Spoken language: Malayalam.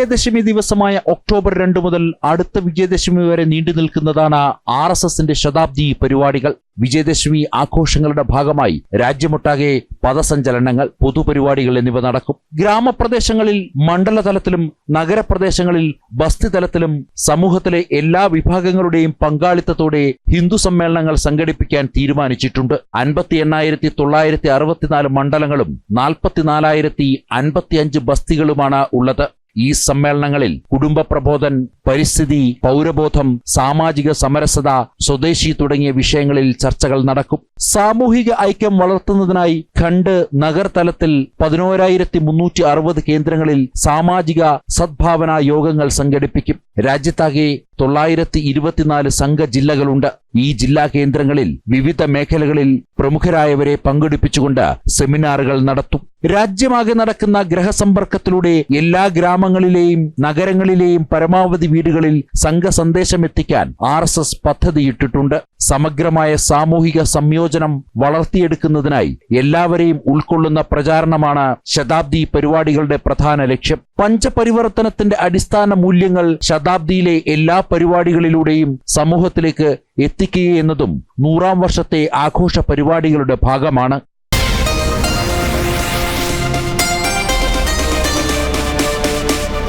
വിജയദശമി ദിവസമായ ഒക്ടോബർ രണ്ട് മുതൽ അടുത്ത വിജയദശമി വരെ നീണ്ടു നിൽക്കുന്നതാണ് ആർ എസ് എസിന്റെ ശതാബ്ദി പരിപാടികൾ. വിജയദശമി ആഘോഷങ്ങളുടെ ഭാഗമായി രാജ്യമൊട്ടാകെ പദസഞ്ചലനങ്ങൾ പൊതുപരിപാടികൾ എന്നിവ നടക്കും. ഗ്രാമപ്രദേശങ്ങളിൽ മണ്ഡലതലത്തിലും നഗരപ്രദേശങ്ങളിൽ ബസ്തി തലത്തിലും സമൂഹത്തിലെ എല്ലാ വിഭാഗങ്ങളുടെയും പങ്കാളിത്തത്തോടെ ഹിന്ദു സമ്മേളനങ്ങൾ സംഘടിപ്പിക്കാൻ തീരുമാനിച്ചിട്ടുണ്ട്. അൻപത്തി എണ്ണായിരത്തി തൊള്ളായിരത്തി അറുപത്തിനാല് മണ്ഡലങ്ങളും നാൽപ്പത്തിനാലായിരത്തി അൻപത്തിയഞ്ച് ബസ്തികളുമാണ് ഉള്ളത്. ഈ സമ്മേളനങ്ങളിൽ കുടുംബ പ്രബോധൻ പരിസ്ഥിതി പൗരബോധം സാമാജിക സമരസത സ്വദേശി തുടങ്ങിയ വിഷയങ്ങളിൽ ചർച്ചകൾ നടക്കും. സാമൂഹിക ഐക്യം വളർത്തുന്നതിനായി ഖണ്ഡ് നഗർതലത്തിൽ പതിനോരായിരത്തി മുന്നൂറ്റി അറുപത് കേന്ദ്രങ്ങളിൽ സാമാജിക സദ്ഭാവന യോഗങ്ങൾ സംഘടിപ്പിക്കും. രാജ്യത്താകെ തൊള്ളായിരത്തി ഇരുപത്തിനാല് സംഘ ജില്ലകളുണ്ട്. ഈ ജില്ലാ കേന്ദ്രങ്ങളിൽ വിവിധ മേഖലകളിൽ പ്രമുഖരായവരെ പങ്കെടുപ്പിച്ചുകൊണ്ട് സെമിനാറുകൾ നടത്തും. രാജ്യമാകെ നടക്കുന്ന ഗ്രഹസമ്പർക്കത്തിലൂടെ എല്ലാ ഗ്രാമങ്ങളിലെയും നഗരങ്ങളിലെയും പരമാവധി വീടുകളിൽ സംഘ സന്ദേശം എത്തിക്കാൻ ആർ എസ് എസ് പദ്ധതിയിട്ടിട്ടുണ്ട്. സമഗ്രമായ സാമൂഹിക സംയോജനം വളർത്തിയെടുക്കുന്നതിനായി എല്ലാവരെയും ഉൾക്കൊള്ളുന്ന പ്രചാരണമാണ് ശതാബ്ദി പരിപാടികളുടെ പ്രധാന ലക്ഷ്യം. പഞ്ചപരിവർത്തനത്തിന്റെ അടിസ്ഥാന മൂല്യങ്ങൾ ശതാബ്ദിയിലെ എല്ലാ പരിപാടികളിലൂടെയും സമൂഹത്തിലേക്ക് എത്തിക്കുകയെന്നതും നൂറാം വർഷത്തെ ആഘോഷ പരിപാടികളുടെ ഭാഗമാണ്.